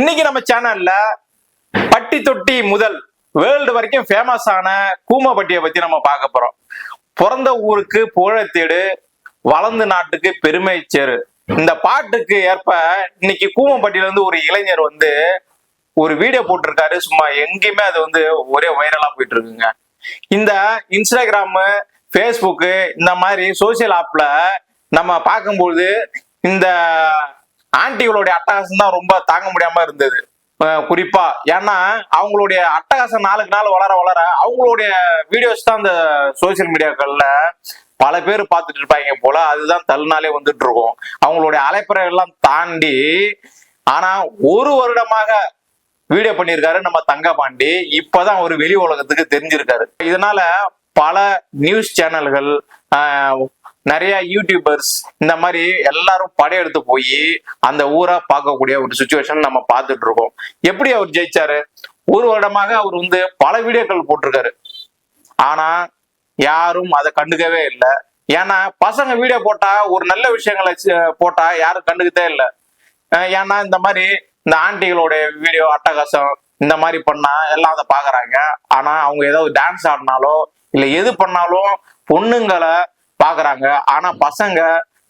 இன்னைக்கு நம்ம சேனல்ல பட்டி தொட்டி முதல் வேர்ல்டு வரைக்கும் ஃபேமஸ் ஆன கூமப்பட்டியை பத்தி நம்ம பார்க்க போறோம். பிறந்த ஊருக்கு புகழத்தேடு வளர்ந்து நாட்டுக்கு பெருமை சேரு. இந்த பாட்டுக்கு ஏற்ப இன்னைக்கு கூமப்பட்டியில இருந்து ஒரு இளைஞர் வந்து ஒரு வீடியோ போட்டிருக்காரு. சும்மா எங்கேயுமே அது வந்து ஒரே வைரலா போயிட்டு இருக்குங்க. இந்த இன்ஸ்டாகிராமு ஃபேஸ்புக்கு இந்த மாதிரி சோசியல் ஆப்ல நம்ம பார்க்கும்போது இந்த ஆன்டிகளுடைய அட்டகாசம் தான் ரொம்ப தாங்க முடியாம இருந்தது. குறிப்பா ஏன்னா அவங்களுடைய அட்டகாசம் நாளுக்கு நாள் வளர வளர அவங்களுடைய வீடியோஸ் தான் அந்த சோசியல் மீடியாக்கள்ல பல பேர் பார்த்துட்டு இருப்பாங்க போல அதுதான் தள்ளுனாலே வந்துட்டு இருக்கும். அவங்களுடைய அலைப்பறை எல்லாம் தாண்டி ஆனா ஒரு வருடமாக வீடியோ பண்ணியிருக்காரு நம்ம தங்கபாண்டி. இப்பதான் ஒரு வெளி உலகத்துக்கு தெரிஞ்சிருக்காரு. இதனால பல நியூஸ் சேனல்கள் நிறைய யூடியூபர்ஸ் இந்த மாதிரி எல்லாரும் படையெடுத்து போய் அந்த ஊரை பார்க்கக்கூடிய ஒரு சுச்சுவேஷன் நம்ம பார்த்துட்டு இருக்கோம். எப்படி அவர் ஜெயிச்சாரு? ஒரு வருடமாக அவர் வந்து பல வீடியோக்கள் போட்டிருக்காரு. ஆனா யாரும் அதை கண்டுக்கவே இல்லை. ஏன்னா பசங்க வீடியோ போட்டா ஒரு நல்ல விஷயங்களை போட்டா யாரும் கண்டுக்கதே இல்லை. ஏன்னா இந்த மாதிரி இந்த ஆண்டிகளுடைய வீடியோ அட்டகாசம் இந்த மாதிரி பண்ணா எல்லாம் அதை பாக்குறாங்க ஆனா அவங்க ஏதாவது டான்ஸ் ஆடினாலோ இல்ல எது பண்ணாலும் பொண்ணுங்களை பாக்குறாங்க. ஆனா பசங்க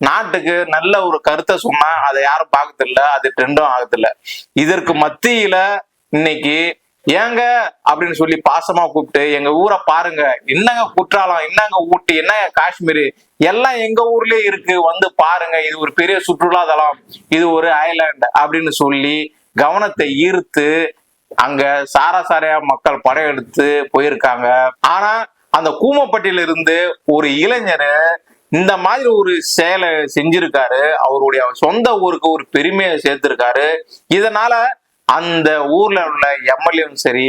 நாட்டுக்கு நல்ல ஒரு கருத்தை சொன்னா அதை யாரும் பார்க்கறதில்ல. அது ட்ரெண்டும் ஆகதில்ல இதற்கு மத்தியில இன்னைக்கு ஏங்க அப்படின்னு சொல்லி பாசமா கூப்பிட்டு எங்க ஊரை பாருங்க. என்னங்க குற்றாலம்? என்னங்க ஊட்டி? என்னங்க காஷ்மீர்? எல்லாம் எங்க ஊர்லயே இருக்கு. வந்து பாருங்க. இது ஒரு பெரிய சுற்றுலா தலம் இது ஒரு ஐலாண்ட் அப்படின்னு சொல்லி கவனத்தை ஈர்த்து அங்க சாரா சாரையா மக்கள் படையெடுத்து போயிருக்காங்க. ஆனா அந்த கூமப்பட்டியில இருந்து ஒரு இளைஞர் இந்த மாதிரி ஒரு செயலை செஞ்சிருக்காரு. அவருடைய சொந்த ஊருக்கு ஒரு பெருமையை சேர்த்திருக்காரு. இதனால அந்த ஊர்ல உள்ள எம்எல்ஏவும் சரி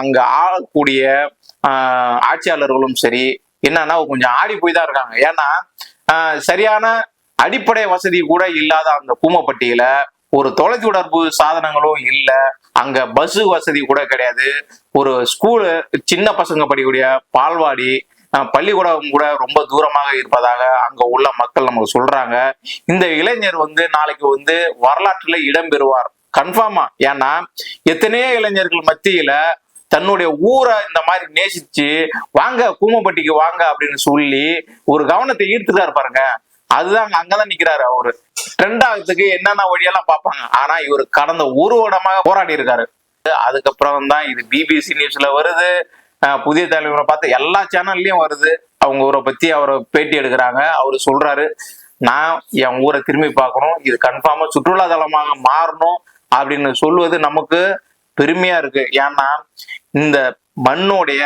அங்க ஆளக்கூடிய ஆட்சியாளர்களும் சரி என்னன்னா கொஞ்சம் ஆடி போய் தான் இருக்காங்க. ஏன்னா சரியான அடிப்படை வசதி கூட இல்லாத அந்த கூமப்பட்டியில ஒரு தொலைத்தொடர்பு சாதனங்களும் இல்லை. அங்க பஸ் வசதி கூட கிடையாது. ஒரு ஸ்கூலு சின்ன பசங்க படிக்கக்கூடிய பால்வாடி பள்ளிக்கூடம் கூட ரொம்ப தூரமாக இருப்பதாக அங்க உள்ள மக்கள் நமக்கு சொல்றாங்க. இந்த இளைஞர் வந்து நாளைக்கு வந்து வரலாற்றுல இடம்பெறுவார் கன்ஃபார்மா ஏன்னா எத்தனையோ இளைஞர்கள் மத்தியில தன்னுடைய ஊரை இந்த மாதிரி நேசிச்சு வாங்க கூமப்பட்டிக்கு வாங்க அப்படின்னு சொல்லி ஒரு கவனத்தை ஈர்த்துக்காரு இருப்பாருங்க அதுதான் அங்கதான் நிக்கிறாரு அவரு. ட்ரெண்ட் என்னென்ன வழியெல்லாம் பார்ப்பாங்க? ஆனா இவர் கடந்த ஒரு வருடமாக போராடி இருக்காரு. அதுக்கப்புறம் தான் இது பிபிசி நியூஸ்ல வருது. புதிய தலைவரை பார்த்து எல்லா சேனல்லையும் வருது. அவங்க ஊரை பத்தி அவரை பேட்டி எடுக்கிறாங்க. அவரு சொல்றாரு நான் என் ஊரை திரும்பி பார்க்கணும். இது கன்ஃபார்மா சுற்றுலா தலமாக மாறணும். அப்படின்னு சொல்லுவது நமக்கு பெருமையா இருக்கு. ஏன்னா இந்த மண்ணுடைய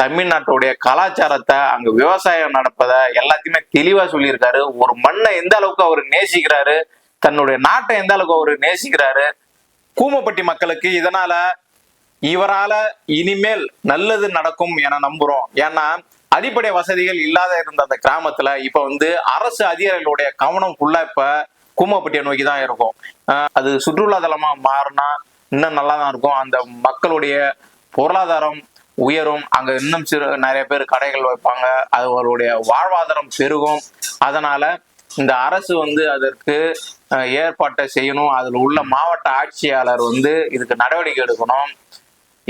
தமிழ்நாட்டுடைய கலாச்சாரத்தை அங்க விவசாயம் நடப்பதை எல்லாத்தையுமே தெளிவா சொல்லியிருக்காரு. ஒரு மண்ணை எந்த அளவுக்கு அவர் நேசிக்கிறாரு தன்னுடைய நாட்டை எந்த அளவுக்கு அவர் நேசிக்கிறாரு கூமப்பட்டி மக்களுக்கு இதனால இவரால இனிமேல் நல்லது நடக்கும் என நம்புறோம். ஏன்னா அடிப்படை வசதிகள் இல்லாத இருந்த அந்த கிராமத்துல இப்ப வந்து அரசு அதிகாரிகளுடைய கவனம் ஃபுல்லா இப்ப கூமப்பட்டியை நோக்கி தான் இருக்கும். ஆஹ் அது சுற்றுலா தலமா மாறினா இன்னும் நல்லா தான் இருக்கும். அந்த மக்களுடைய பொருளாதாரம் உயரும். அங்க இன்னும் சிறு நிறைய பேர் கடைகள் வைப்பாங்க. அவர்களுடைய வாழ்வாதாரம் பெருகும். அதனால இந்த அரசு வந்து அதற்கு ஏற்பாட்டை செய்யணும். அதில் உள்ள மாவட்ட ஆட்சியாளர் வந்து இதுக்கு நடவடிக்கை எடுக்கணும்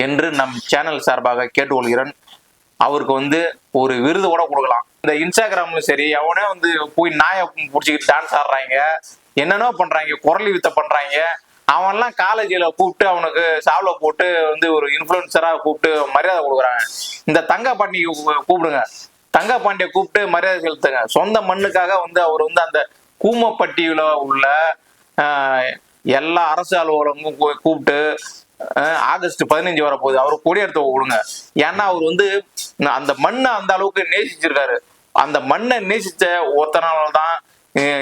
என்று நம் சேனல் சார்பாக கேட்டுக்கொள்கிறேன். அவருக்கு வந்து ஒரு விருது கூட கொடுக்கலாம். இந்த இன்ஸ்டாகிராம்லயும் சரி அவனே வந்து போய் நாயை பிடிச்சிக்கிட்டு டான்ஸ் ஆடுறாங்க. என்னென்னோ பண்றாங்க. குரலி வித்த பண்றாங்க. அவன்லாம் காலேஜில் கூப்பிட்டு அவனுக்கு சாவில் போட்டு வந்து ஒரு இன்ஃப்ளூயன்சரா கூப்பிட்டு மரியாதை கொடுக்குறாங்க. இந்த தங்க பாண்டி கூப்பிடுங்க. தங்க பாண்டியை கூப்பிட்டு மரியாதை செலுத்துங்க. சொந்த மண்ணுக்காக வந்து அவர் வந்து அந்த கூமப்பட்டியில் உள்ள எல்லா அரசு அலுவலகமும் கூ- கூப்பிட்டு ஆகஸ்ட் பதினஞ்சு வரப்போகுது. அவர் கொடியெடுத்து கொடுங்க. ஏன்னா அவர் வந்து அந்த மண்ணை அந்த அளவுக்கு நேசிச்சிருக்காரு. அந்த மண்ணை நேசித்த ஒருத்தனால தான்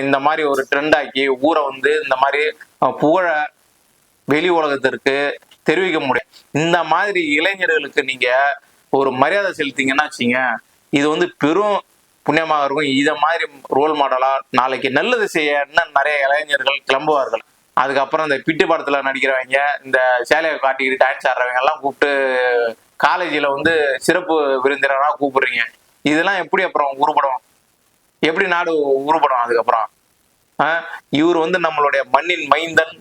இந்த மாதிரி ஒரு ட்ரெண்ட் ஆக்கி ஊரை வந்து இந்த மாதிரி புகழை புகழ வெளி உலகத்திற்கு தெரிவிக்க முடியும். இந்த மாதிரி இளைஞர்களுக்கு நீங்க ஒரு மரியாதை செலுத்தீங்கன்னா வச்சுங்க இது வந்து பெரும் புண்ணியமாக இருக்கும். இதை மாதிரி ரோல் மாடலா நாளைக்கு நல்லது செய்ய இன்னும் நிறைய இளைஞர்கள் கிளம்புவார்கள். அதுக்கப்புறம் இந்த பிட்டு படத்துல நடிக்கிறவங்க இந்த சேலையை காட்டிக்கிட்டு டான்ஸ் ஆடுறவங்க எல்லாம் கூப்பிட்டு காலேஜில் வந்து சிறப்பு விருந்தினராக கூப்பிடுறீங்க. இதெல்லாம் எப்படி அப்புறம் உருப்படும்? எப்படி நாடு உருப்படும் அதுக்கப்புறம்? இவர் வந்து நம்மளுடைய மண்ணின் மைந்தன்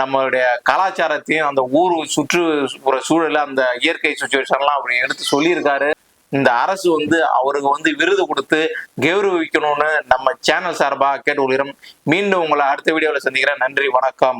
நம்மளுடைய கலாச்சாரத்தையும் அந்த ஊர் சுற்றுப்புற சூழல் அந்த இயற்கை சுச்சுவேஷன்லாம் அப்படி எடுத்து சொல்லியிருக்காரு. இந்த அரசு வந்து அவருக்கு வந்து விருது கொடுத்து கௌரவிக்கணும்னு நம்ம சேனல் சார்பாக கேட்டுக்கொள்கிறோம். மீண்டும் உங்களை அடுத்த வீடியோவில் சந்திக்கிறேன். நன்றி வணக்கம்.